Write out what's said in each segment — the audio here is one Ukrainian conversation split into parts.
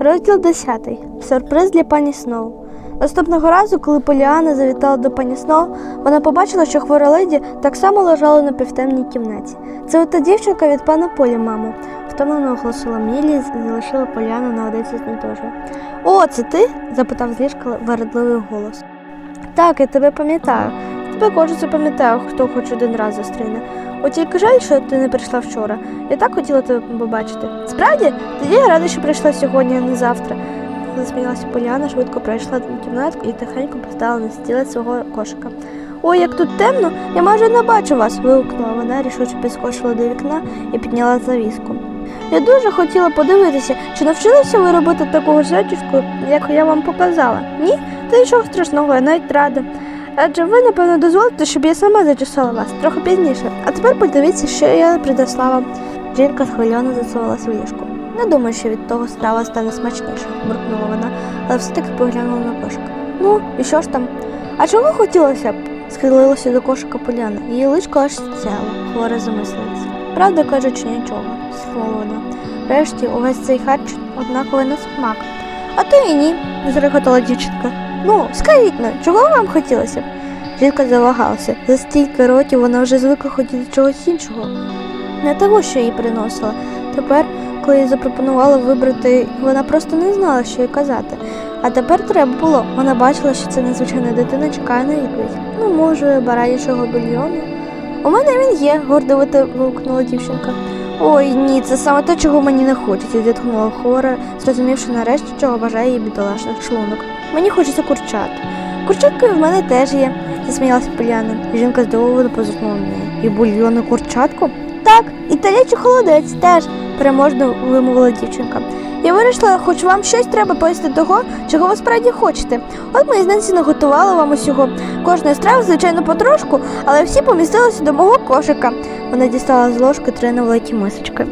Розділ 10. Сюрприз для пані Сноу. Наступного разу, коли Поліана завітала до пані Сноу, вона побачила, що хвора леді так само лежала на півтемній кімнаті. Це ота дівчинка від пана Полі, мамо, втомлено оголосила Мілі і залишила Поліану наодинці з недужою. О, це ти? запитав з ліжка вередливий голос. Так, я тебе пам'ятаю. Тебе кожен запам'ятаю, хто хоч один раз зустріне. От тільки жаль, що ти не прийшла вчора. Я так хотіла тебе побачити. Справді, тоді я рада, що прийшла сьогодні, а не завтра. Засміялася Поліана, швидко пройшла до кімнатку і тихенько поставила на стілець свого кошика. Ой, як тут темно, я майже не бачу вас, вигукнула вона, рішуче підскочила до вікна і підняла завіску. Я дуже хотіла подивитися, чи навчилися ви робити таку зачіску, як я вам показала. Ні? Та нічого страшного, я навіть рада. Адже ви, напевно, дозволите, щоб я сама зачесала вас трохи пізніше. А тепер подивіться, що я принесла вам. Жінка схвильовано засувалась у ліжку. Не думаю, що від того страва стане смачніше, буркнула вона, але все-таки поглянула на кошик. Ну, і що ж там? А чого хотілося б? схилилася до кошика Поляна. Її личко аж сяло, хворе замислилася. Правда кажучи, нічого, схвала вона. Врешті увесь цей харч однаковий на смак. А то і ні, зреготала дівчинка. Ну, скажіть ну, чого вам хотілося б? Жінка завагалася. За стільки років вона вже звикла хотіти чогось іншого. Не того, що їй приносила. Тепер, коли їй запропонували вибрати, вона просто не знала, що їй казати. А тепер треба було. Вона бачила, що ця незвичайна дитина чекає на відповідь. Ну, може, баранячого бульйону. У мене він є, гордовито вигукнула дівчинка. Ой, ні, це саме те, чого мені не хочеться, зітхнула хора, зрозумівши нарешті, чого бажає її бідолашний шлунок. Мені хочеться курчат. Курчатки в мене теж є, засміялася Поляна. Жінка здивовано позирнула на неї. І бульйони курчатку? Так, і талячий холодець теж, переможно вимовила дівчинка. Я вирішила, хоч вам щось треба поїсти того, чого ви справді хочете. От ми із Ненсі наготували вам усього. Кожної страви, звичайно, потрошку, але всі помістилися до мого кошика. Вона дістала з ложки три невеликі мисочки.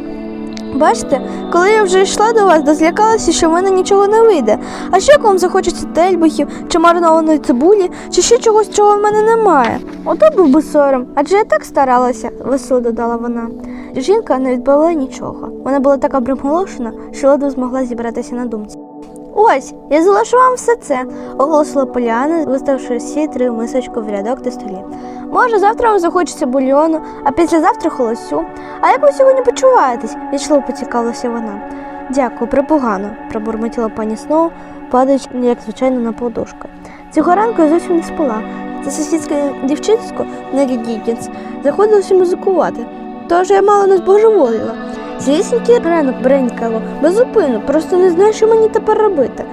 Бачите, коли я вже йшла до вас, дозлякалася, що в мене нічого не вийде. А що як вам захочеться тельбухів, чи маринованої цибулі, чи ще чогось, чого в мене немає? Ото був би сором, адже я так старалася, весело додала вона. Жінка не відповіла нічого. Вона була така примголошена, що ледве змогла зібратися на думці. Ось, я залишу вам все це, оголосила Поляна, виставивши всі три мисочки в рядок на столі. Може, завтра вам захочеться бульйону, а післязавтра холосю. А як ви сьогодні почуваєтесь? вічливо поцікавилася вона. Дякую, припогано, пробурмотіла пані Сноу, падаючи, як звичайно, на подушку. Цього ранку я зовсім не спала. Це сусідське дівчинсько, Нелі Дікінс, заходилося музикувати. Тож я мало не збожеволіла. Звісінький ранок бренькало, беззупину, просто не знаю, що мені тепер робити.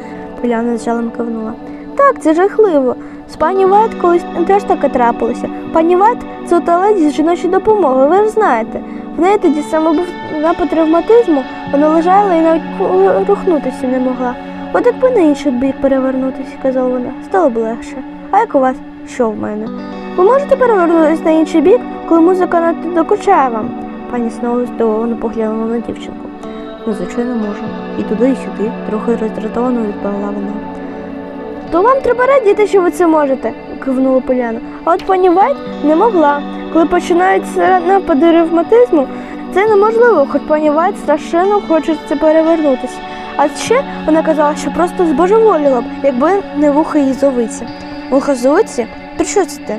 Поляна з жалем кивнула. Так, це жахливо. З пані Вайт колись теж таке трапилося. Пані Вайт це леді з жіночої допомоги, ви ж знаєте. В неї тоді саме був напад травматизму, вона лежала і навіть рухнутися не могла. От якби на інший бік перевернутися, казала вона, стало б легше. А як у вас? Що в мене? Ви можете перевернутися на інший бік, коли музика надто докучає вам? Пані знову здивовано поглянула на дівчинку. Ну, звичайно, можу. І туди, і сюди, трохи роздратовано відповіла вона. То вам треба радіти, що ви це можете, кивнула Поляна. А от пані Вайт не могла. Коли починаються напади ревматизму, це неможливо, хоч пані Вайт страшенно хочеться перевернутися. А ще вона казала, що просто збожеволіла б, якби не вуха її зовиці. Вуха зовиці? Про що це?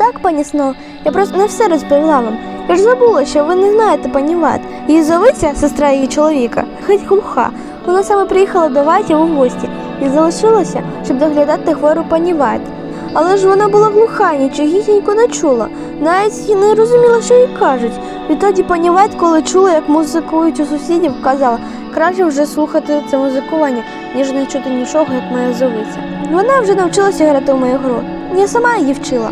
Так, пані Сноу, я просто не все розповіла вам. Я ж забула, що ви не знаєте пані Ват. Її зовиця, сестра її чоловіка, геть глуха. Вона саме приїхала до Ватів у гості і залишилася, щоб доглядати хвору пані Ват. Але ж вона була глуха, нічогісінько не чула, навіть не розуміла, що їй кажуть. Відтоді пані Вайт, коли чула, як музикують у сусідів, казала, краще вже слухати це музикування, ніж не чути нічого, як моя зовиця. Вона вже навчилася грати в мою гру. Я сама її вчила.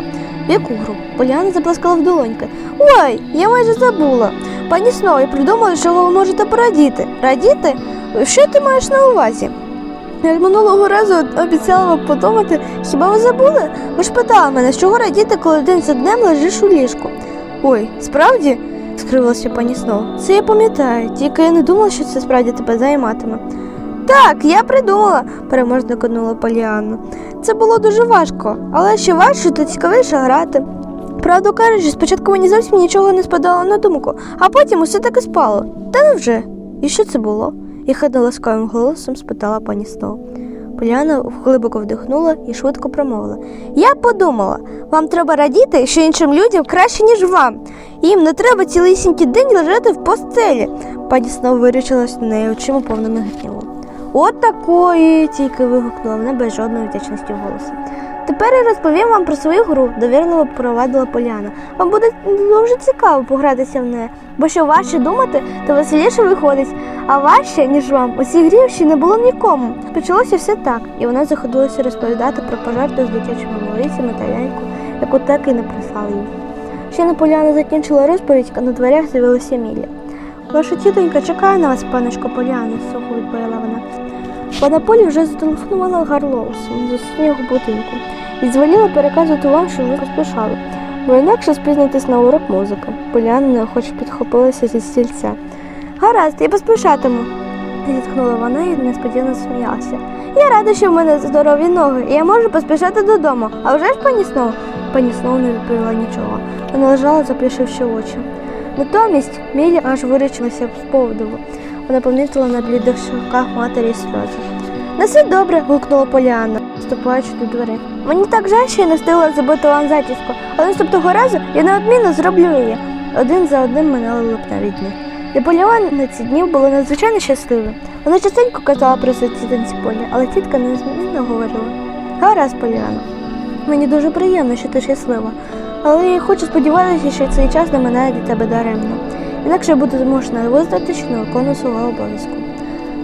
В яку гру? Поляна заплескала в долоньки. Ой, я майже забула. Пані Сноу, я придумала, що ви можете порадіти. Радіти? Що ти маєш на увазі? Я минулого разу обіцяла вам подумати, хіба ви забули? Ви ж питали мене, з чого радіти, коли день за днем лежиш у ліжку. Ой, справді? скривилася пані Сноу. Це я пам'ятаю, тільки я не думала, що це справді тебе займатиме. Так, я придумала, переможно кивнула Поліанна. Це було дуже важко, але ще важче та цікавіше грати. Правду кажучи, спочатку мені зовсім нічого не спадало на думку, а потім усе таки спало. Та невже? І що це було? Єхидно ласкавим голосом спитала пані Сноу. Поліана глибоко вдихнула і швидко промовила. Я подумала, вам треба радіти, що іншим людям краще, ніж вам. Їм не треба цілісінький день лежати в постелі. Пані Сноу вирічилась на неї очима повними гніву. От такої, тільки вигукнула вона без жодної вдячності в голосі. Тепер я розповім вам про свою гру, довірливо провадила Поляна. Вам буде дуже цікаво погратися в неї, бо що важче думати, то веселіше виходить. А важче, ніж вам, у цій грі ще не було нікому. Почалося все так, і вона заходилася розповідати про пожарти з дитячими молицями та ляльку, яку так і не прислали їй. Ще не Поляна закінчила розповідь, а на дверях з'явилася Мілля. Ваша тітонька чекає на вас, паночко Поляна, сухо відповіла вона. Пана Полі вже зателефонувала Гарлоус з сусіднього будинку і звеліла переказувати вам, що ви поспішали, бо інакше спізнитесь на урок музики. Поляна неохоче підхопилася зі стільця. Гаразд, я поспішатиму. зітхнула вона і несподівано сміялася. Я рада, що в мене здорові ноги, і я можу поспішати додому. А вже ж пані Сноу? Пані Сноу не відповіла нічого. Вона лежала, заплющивши очі. Натомість Мілі аж вирічилася в повдову. Вона помітила на блідих щоках матері сльози. На все добре. гукнула Поліанна, вступаючи до дверей. Мені так жаль, що я не встигла зробити вам зачіску, але наступного разу я неодмінно зроблю її. Один за одним минали липневі дні. Поліан на ці дні була надзвичайно щаслива. Вона частенько казала про тітонці Полі, але тітка незмінно говорила. Гаразд, Поліано. Мені дуже приємно, що ти щаслива, але я хочу сподіватися, що цей час не минає для тебе даремно. Інакше я буду змушена визнати, що свого обов'язку.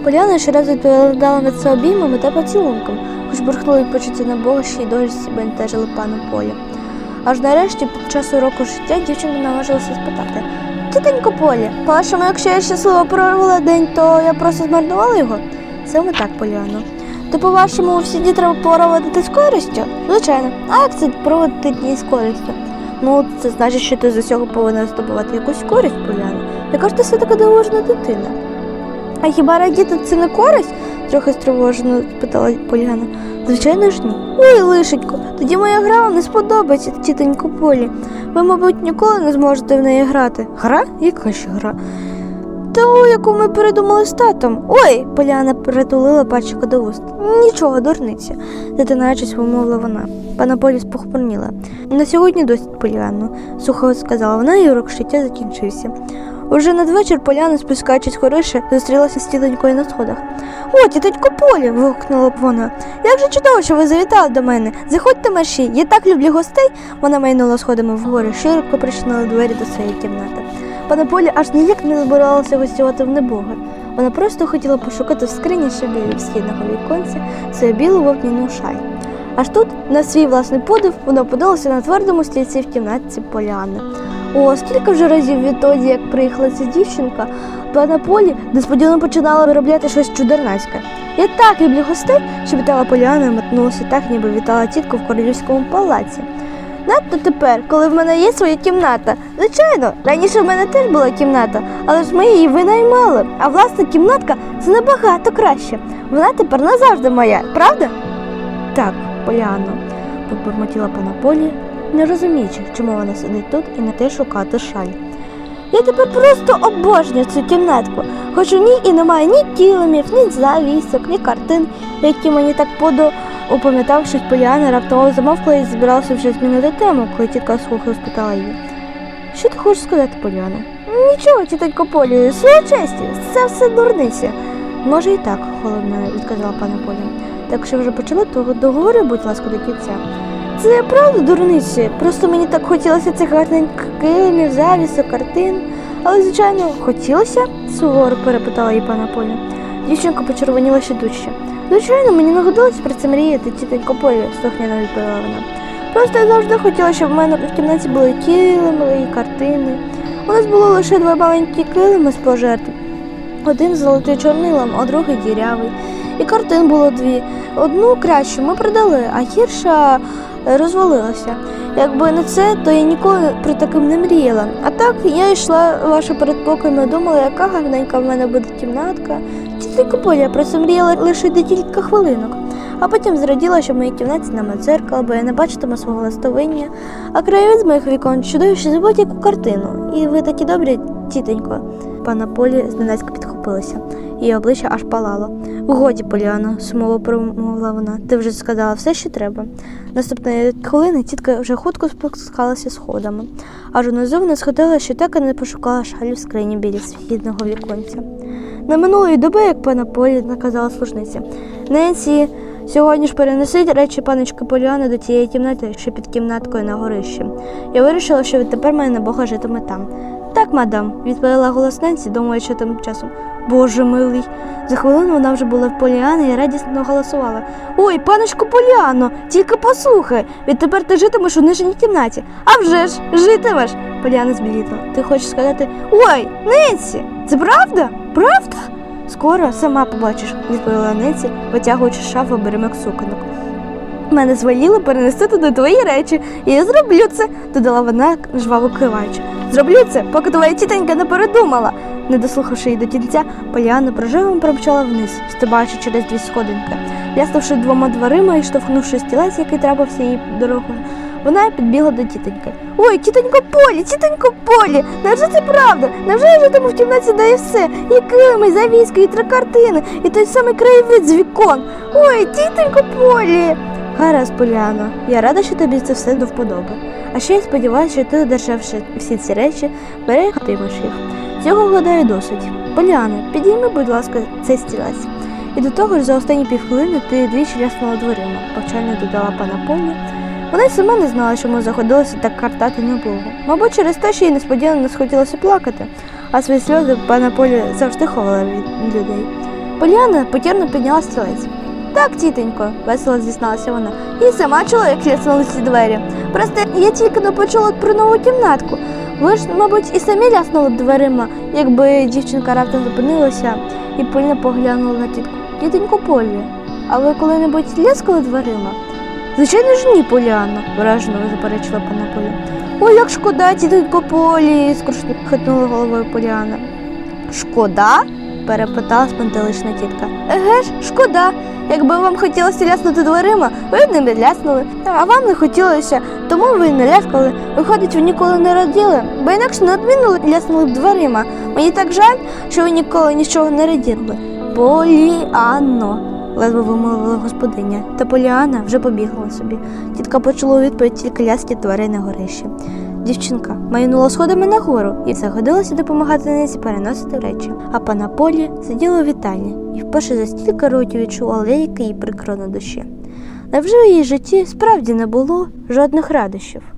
Поляна ще раз відповідала на це обіймами та поцілунком, хоч бурхнули почуття на Бога, що й досі бентежили пану Полі. Аж нарешті, під час уроку життя, дівчинка наважилася спитати. Тітенько Полі, по-вашому, якщо я щасливо провела день, то я просто змарнувала його? Саме так, Поляно. То, по-вашому, всі дні треба проводити з користю? Звичайно. А як це проводити дні з користю? Ну, це значить, що ти з усього повинна здобувати якусь користь, Поляно. Яка ж ти все така дивовижна дитина? А хіба радіти це не користь? трохи стривожено спитала Поліана. Звичайно ж ні. Ой, лишенько, тоді моя гра вам не сподобається, тітонько Полі. Ви, мабуть, ніколи не зможете в неї грати. Гра? Яка ще гра? Ту, яку ми передумали з татом. Ой, Поляна притулила пальчика до вуст. Нічого, дурниця, затинаючись, вимовила вона. Пана Полі спохмурніла. На сьогодні досить Поліанну, сухо сказала вона, і урок життя закінчився. Уже надвечір Поляна, спускаючись хорише, зустрілася з тітонькою на сходах. О, тітонько Полі. вигукнула б вона. Як же чудово, що ви завітали до мене. Заходьте мерші, я так люблю гостей. Вона майнула сходами вгору, широко причинила двері до своєї кімнати. Пана Полі аж ніяк не збиралася гостювати в небога. Вона просто хотіла пошукати в скрині, що біля східного віконця, свою білу вовняну шаль. Аж тут, на свій власний подив, вона опинилася на твердому стільці в кімнатці Поліани. О, скільки вже разів відтоді, як приїхала ця дівчинка, пана Полі несподівано починала виробляти щось чудернацьке. Я так люблю гостей, що вітала Поліана і метнулася так, ніби вітала тітку в королівському палаці. Надто тепер, коли в мене є своя кімната. Звичайно, раніше в мене теж була кімната, але ж ми її винаймали. А власна кімнатка це набагато краще. Вона тепер назавжди моя, правда? Так, Поляно, побурмотіла пана Полі, не розуміючи, чому вона сидить тут і не те шукати шаль. Я тепер просто обожнюю цю кімнатку, хоч у ній і немає ні килимів, ні завісок, ні картин, які мені так подо Упам'ятавшись, Поляна раптово замовкла і збиралася вже змінити тему, коли тітка сухо спитала її. Що ти хочеш сказати, Поляна? Нічого, тітонько Полі, своя честі, це все дурниця. Може і так, холодно відказала пана Поля. Так що вже почали, то договори, будь ласка, до кінця. Це правда дурниці. Просто мені так хотілося цих гарненьких килимів, завісок, картин. Але, звичайно, хотілося? суворо перепитала її пана Поля. Дівчинка почервоніла ще дужче. Звичайно, мені не годилось про це мріяти, тітонько Полі, слухняно відповіла вона. Просто я завжди хотіла, щоб в мене в кімнаті були килими і картини. У нас було лише два маленькі килими з пожертв. Один з золотим чорнилом, а другий дірявий. І картин було дві. Одну кращу ми продали, а гірша розвалилася. Якби не це, то я ніколи про таким не мріяла. А так я йшла ваше передпокоєм і думала, яка гарненька в мене буде кімнатка. Тітонько Поля, про це мріяла лише декілька хвилинок. А потім зраділа, що в моїй кімнаті нема дзеркала, бо я не бачитиму свого ластовиння, а краєвид з моїх вікон чудовіше за будь-яку картину. І ви такі добрі, Тітонько, пана Полі зненацька підхопилася, її обличчя аж палало. Годі, Поліано, сумово промовила вона. Ти вже сказала все, що треба. Наступної хвилини тітка вже хутко спускалася сходами, аж унизу вона сходила, що так і не пошукала шалі в скрині біля східного віконця. Не минулої доби, як пана Полі наказала служниця. Ненсі, сьогодні ж перенесіть речі паночки Поліани до тієї кімнати, що під кімнаткою на горищі. Я вирішила, що відтепер моя небога житиме там. Так, мадам, відповіла голос Ненсі, думаючи тим часом. Боже милий. За хвилину вона вже була в Поліани і радісно голосувала. Ой, паночку Поліано, тільки послухай, відтепер ти житимеш у нижній кімнаті. А вже ж, житимеш. Поліана збілітла. Ти хочеш сказати Ой, Ненсі, це правда? Правда? Скоро сама побачиш, відповіла Ненсі, витягуючи з шафи беремок суконок. Мене звеліли перенести туди твої речі, і я зроблю це, додала вона, жваво киваючи. Зроблю це, поки твоя тітонька не передумала. Не дослухавши її до кінця, Поліана проживом промчала вниз, стрибаючи через дві сходинки. Ляснувши двома дверима і штовхнувши стілець, який трапився їй дорогою, вона підбігла до тітоньки. Ой, тітонько Полі, тітонько Полі, невже це правда? Невже я житиму в кімнаті, і все? І килими, і завіски, і три картини, і той самий краєвид з вікон. Ой, тітонько Полі. Гаразд, Поліано, я рада, що тобі це все до вподоби. А ще я сподіваюся, що ти, одержавши всі ці речі, берегтимеш їх. Цього гадаю досить. Поліано, підійми, будь ласка, цей стілець. І до того ж за останні півхвилини ти двічі ляснула дверима, повчально додала пана Полі. Вона й сама не знала, чому заходилася так картати небогу. Мабуть, через те, що їй несподівано не схотілося плакати, а свої сльози пана Полі завжди ховала від людей. Поліана покірно підняла стілець. Так, тітонько, весело зізналася вона. І сама чула, як ляснули ці двері. Просто я тільки не почула про нову кімнатку. Ви ж, мабуть, і самі ляснули б дверима, якби дівчинка раптом зупинилася і пильно поглянула на тітку. Тітонько Полі, а ви коли-небудь ляскали дверима? Звичайно ж ні, Поліано, вражено заперечила пана Поля. Ой, як шкода, тітонько Полі, скрушно хитнула головою Поліана. Шкода? перепитала спантелична тітка. Еге ж, шкода. Якби вам хотілося ляснути дверима, ви б не ляснули. А вам не хотілося, тому ви не ляскали. Виходить, ви ніколи не раділи, бо інакше неодмінно ляснули б дверима. Мені так жаль, що ви ніколи нічого не раділи. Поліанно, ледве вимовила господиня, та Поліана вже побігла собі. Тітка почула у відповідь тільки ляски дверей на горищі. Дівчинка майнула сходами нагору і загодилася допомагати Несі переносити речі. А пана Полі сиділа у вітальні і вперше за стільки років відчувала яке їй прикро на душі. Невже в її житті справді не було жодних радощів?